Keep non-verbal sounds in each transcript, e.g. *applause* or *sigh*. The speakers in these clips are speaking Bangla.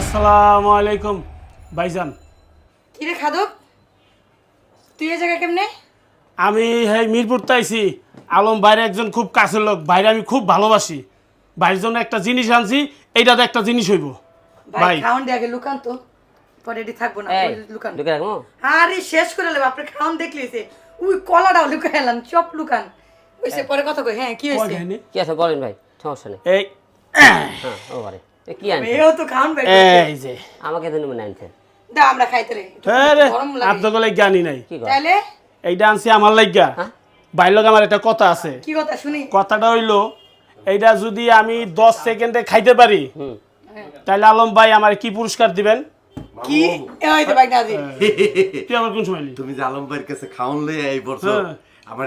আসসালামু আলাইকুম ভাইজান। কিরে খাদক তুই এ জায়গা কেমনে? আমি হ্যাঁ মিরপুর তাইছি আলম বাইরে একজন খুব কাছের লোক। বাইরে আমি খুব ভালোবাসি। ভাইয়ের জন্য একটা জিনিস আনছি এইটাতে একটা জিনিস হইব। ভাই ভাই। খাওন দিয়ে আগে লুকান তো। পরে এটি থাকব না এই লুকান। ঢুকে রাখব? আরে শেষ করে নেবে আপনার খাওন দেখলিছে উই কলাটাও লুকাই এলাম চপ লুকান। ওইসে পরে কথা কই হ্যাঁ কি কয় হয়েছে খাইনি? কি আছে বলেন ভাই সমস্যা নেই। এই হ্যাঁ ও বারে। কি আনছে? তো খাওন এই যে। আমাকে তো মনে আনছে দা আমরা খাইতে রে হ্যাঁ গরম লাগে। আপনার গলায় জ্ঞানী নাই। কি কর তাইলে এইটা আনছি আমার হ্যাঁ? আমার একটা কথা আছে। কি কথা শুনি। কথাটা হইল এইটা যদি আমি দশ সেকেন্ডে খাইতে পারি তাহলে আলম ভাই আমার কি পুরস্কার দিবেন? কি? এ হইতে ভাই নাজি তুই আমার কোন সময় তুমি যে আলম ভাইয়ের কাছে খাওন লইয়া এই বছর হ্যাঁ। আমার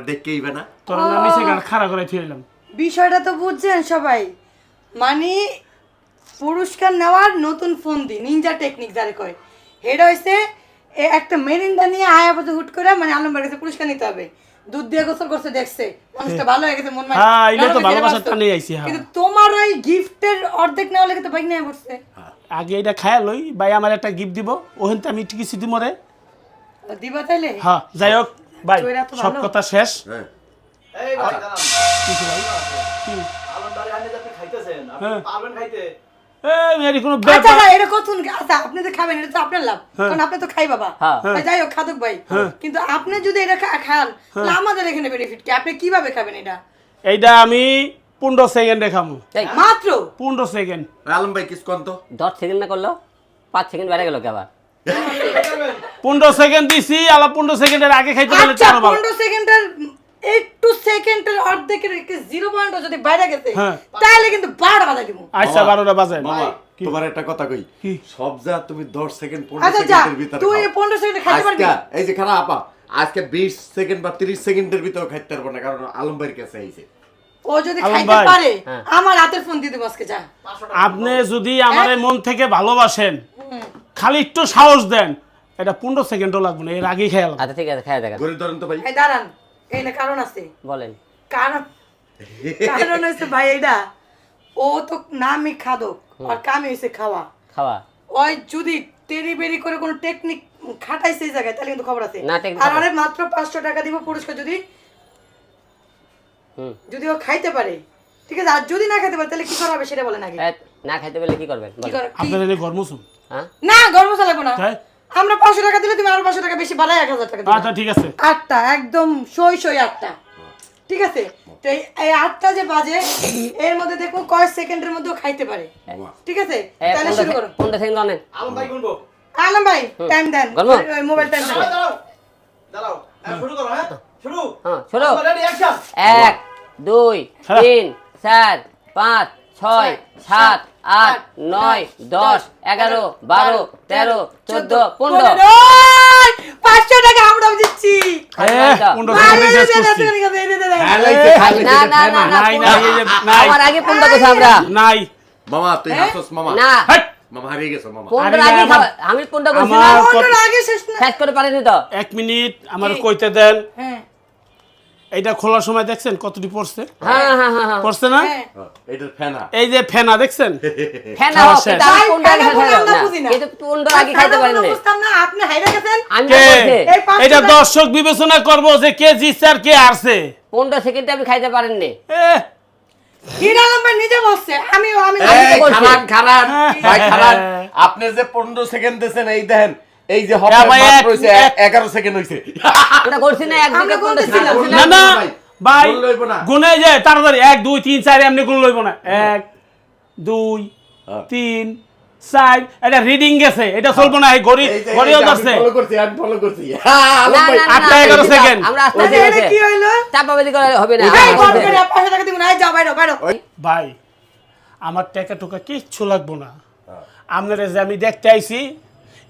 না। তোর আমি নিচে খাড়া করে বিষয়টা তো বুঝছেন সবাই। মানে পুরস্কার নেওয়ার নতুন ফোন দি নিনজা টেকনিক যারে কয়। হেটা হয়েছে একটা মেরিন্দা নিয়ে আয়া পথে হুট করে মানে আলমবার কাছে পুরস্কার নিতে হবে। দুধ দিয়ে গোসল করছে দেখছে। মানুষটা ভালো হয়ে গেছে মন মানে হ্যাঁ, আইছি, হ্যাঁ। কিন্তু তোমার ওই গিফটের অর্ধেক নেওয়া লেগে তো বাইক নিয়ে বসছে আগে এটা খায়া লই ভাই আমার একটা গিফট দিব ওখান থেকে আমি মরে। দিবা তাইলে? হ্যাঁ যাই হোক ভাই সব কথা শেষ। হ্যাঁ। এই ভাই কিছু ভাই কি? আলম বাড়ি আনে যে আপনি খাইতেছেন আপনি হ্যাঁ। পারবেন খাইতে? কোনো আচ্ছা ব্যাপার আচ্ছা, এটা কত আচ্ছা আপনি তো খাবেন এটা তো আপনার লাভ। কারণ আপনি তো খাই বাবা। হ্যাঁ। যাই হোক খাদক ভাই। কিন্তু আপনি যদি এটা খান তাহলে আমাদের এখানে বেনিফিট কি? আপনি কীভাবে খাবেন এটা? এইটা আমি পনেরো সেকেন্ডে খামু। এই। মাত্র? পনেরো সেকেন্ড। আলম ভাই কিস কোন দশ সেকেন্ড না করল? পাঁচ সেকেন্ড বেড়ে গেল আবার? পনেরো সেকেন্ড দিছি আলা পনেরো সেকেন্ডের আগে খাইতে পারলে আচ্ছা পনেরো সেকেন্ডের একটু সেকেন্ডের অর্ধেকের জিরো পয়েন্ট যদি বাইরে গেছে হ্যাঁ। তাহলে কিন্তু বারোটা বাজাই দিব। আচ্ছা বারোটা মামা তোমার একটা কথা কই? সব যা তুমি 10 সেকেন্ড 15 আচ্ছা সেকেন্ডের ভিতরে তুই খাও। পনেরো সেকেন্ড খাইতে পারবি? এই যে খারাপ আপা আজকে 20 সেকেন্ড বা 30 সেকেন্ডের ভিতরে খাইতে পারব না কারণ আলম ভাইয়ের কাছে আইছে ও যদি খাইতে পারে হ্যাঁ। আমার হাতের ফোন দিয়ে দেবো আজকে যা। আপনি যদি আমার? মন থেকে ভালোবাসেন খালি একটু সাহস দেন এটা পনেরো সেকেন্ডও লাগবে না এর আগেই খেয়াল আচ্ছা ঠিক আছে খাই দেখা গরি ধরেন তো ভাই। এই দাঁড়ান এই না কারণ আছে। বলেন। কারণ কারণ হচ্ছে ভাই এটা ও তো নামই খাদক আর কামই হয়েছে খাওয়া। খাওয়া। ওই যদি তেরি বেরি করে কোনো টেকনিক খাটাইছে এই জায়গায় তাহলে কিন্তু খবর আছে। না, আর আরে মাত্র পাঁচশো টাকা দিব পুরস্কার যদি যদি ও খাইতে পারে। ঠিক আছে আর যদি না খেতে পারে তাহলে কি করা হবে সেটা বলেন আগে। না খাইতে পারলে কি করবেন? এনে হ্যাঁ? না গর্ব চালাবো না। আমরা পাঁচশো টাকা দিলে তুমি আরও পাঁচশো টাকা বেশি বাড়ায় এক হাজার টাকা আচ্ছা ঠিক আছে। আটটা একদম সই সই আটটা। ঠিক আছে তো এই- আটটা যে বাজে এর মধ্যে দেখব কয় সেকেন্ডের মধ্যেও খাইতে পারে ঠিক আছে তাহলে শুরু করো সেকেন্ড অনেক আলম ভাই গুনবো আলম ভাই টাইম দেন মোবাইল টাইম দেন দাঁড়াও দাঁড়াও হ্যাঁ, শুরু করো হ্যাঁ শুরু হ্যাঁ শুরু এক দুই হ্যাঁ। তিন চার পাঁচ ছয় সাত আট নয় দশ এগারো বারো তেরো চোদ্দ পনেরো পাঁচশো টাকা আমরা দিচ্ছি পনেরো আরে, সেকেন্ডে শেষ দে, দে, করছি দে, দে, দে, দে, দে, দে। লাইছে খালি না না না না নাই, পনেরো- নাই, এই যে, আমার আগে পনেরো কথা আমরা? নাই। মামা তুই হাসছ মামা। না। মামা হারিয়ে গেছো মামা। আগে আমি পনেরো করছি না। আগে শেষ করে পারেনি তো? এক মিনিট আমার কইতে দেন। হ্যাঁ। এইটা খোলার সময় দেখছেন কতটি পড়ছে? হ্যাঁ হ্যাঁ পড়ছে না? এই যে ফেনা দেখছেন? *laughs* এটা দর্শক বিবেচনা করব যে কে জিতছে আর কে হারছে। পনেরো সেকেন্ডে আপনি খাইতে পারেননি। খারাপ হ্যাঁ। আপনি যে 15 সেকেন্ড দিয়েছেন এই দেখেন এই যে হ্যাঁ 11 সেকেন্ড করছি না পনেরো না ভাই। গুনে যায় তাড়াতাড়ি এক দুই তিন চার এমনি গুণ লইব না। এক দুই হ্যাঁ। তিন চার এটা রিডিং গেছে এটা চলবো না ঘড়ি এই যে- এই ঘড়িও যে আমি করছি, আমি follow করছি। হ্যাঁ, আলম না, ভাই, না, না, আটটা এগারো সেকেন্ড। আমরা আস্তে আস্তে এটা গেছে। কি হইল? চাপাবাজি করে হবে না। এই এই আমি গল্প বলছি। করে পাঁচশো টাকা দিব না যাও বাইরো বাইরো। ভাই আমার টাকা টুকা কিচ্ছু লাগবো না। আপনারা যে আমি দেখতে আইছি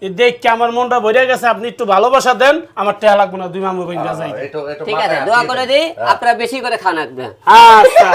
দেখকে আমার মনটা ভরে গেছে আপনি একটু ভালোবাসা দেন আমার টাকা লাগবো না দুই মামু ভাই যাই। এটা- এটা ঠিক আছে দোয়া করে দিই আপনারা বেশি করে খান আচ্ছা।